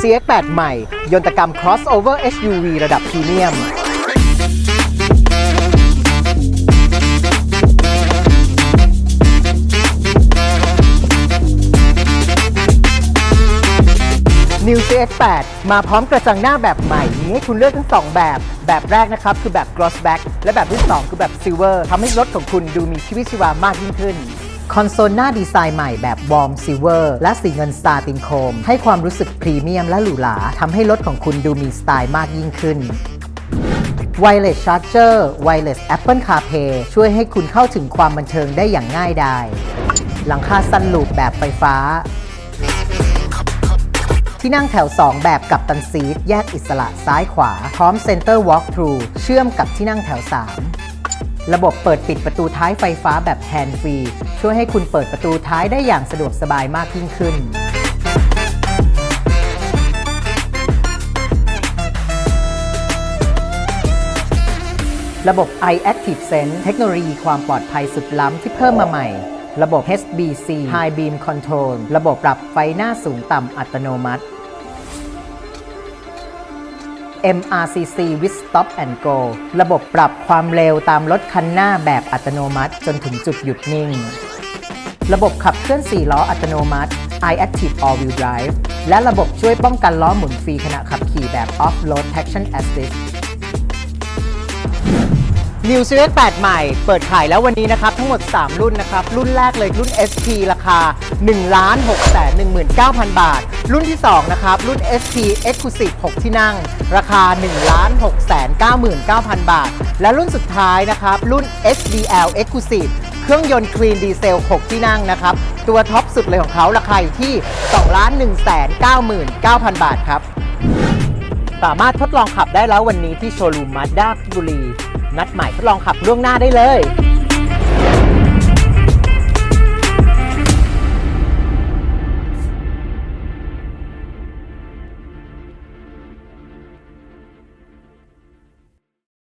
CX8 ใหม่ ยนตกรรม crossover SUV ระดับพรีเมียม New CX8 มาพร้อมกระจังหน้าแบบใหม่มีให้คุณเลือกทั้ง 2 แบบ แบบแรกนะครับ คือแบบ gloss black และแบบที่ 2 คือแบบ silver ทำให้รถของคุณดูมีชีวิตชีวามากยิ่งขึ้น คอนโซลหน้าดีไซน์ใหม่แบบ warm silver และสีเงินสตาร์ตินโคม ให้ความรู้สึกพรีเมียมและหรูหราทำให้รถของคุณดูมีสไตล์มากยิ่งขึ้น Wireless Charger Wireless Apple CarPlay ช่วยให้คุณเข้าถึงความบันเทิงได้อย่างง่ายดาย หลังคาซันลูปแบบไฟฟ้า ที่นั่งแถว 2 แบบกับตันซีทแยกอิสระซ้ายขวา พร้อมเซ็นเตอร์วอล์กทรูเชื่อมกับที่นั่งแถว 3 ระบบเปิดปิดประตูท้ายไฟฟ้าแบบแฮนด์ฟรี ช่วยให้คุณเปิดประตูท้ายได้อย่างสะดวกสบายมากยิ่งขึ้น ระบบ iActive Sense เทคโนโลยีความปลอดภัยสุดล้ำที่เพิ่มมาใหม่ ระบบ HBC High Beam Control ระบบปรับไฟหน้าสูงต่ำอัตโนมัติ MRCC with Stop and Go ระบบปรับความเร็วตามรถคันหน้าแบบอัตโนมัติจนถึงจุดหยุดนิ่ง ระบบขับเคลื่อน 4 ล้ออัตโนมัติ iActive All Wheel Drive และระบบช่วยป้องกันล้อหมุนฟรีขณะขับขี่แบบ Off-Road Traction Assist New Series 8 ใหม่ เปิดขายแล้ววันนี้นะครับ ทั้งหมด 3 รุ่นนะครับ รุ่นแรกเลยรุ่น SP ราคา 1 6 1 9 0 0 0 บาท รุ่นที่ 2 นะครับ รุ่น SP Exclusive 6 ที่นั่ง ราคา 1 6 9 9 0 0 0 บาท และรุ่นสุดท้ายนะครับ รุ่น SBL Exclusive เครื่องยนต์คลีนดีเซล 6 ที่นั่งนะครับ ตัวท็อปสุดเลยของเขาราคาอยู่ที่ 2 1 9 9 0 0 0บาทครับ สามารถทดลองขับได้แล้ววันนี้ที่โชว์รูมมาด้าบุรี นัดหมายทดลองขับล่วงหน้าได้เลย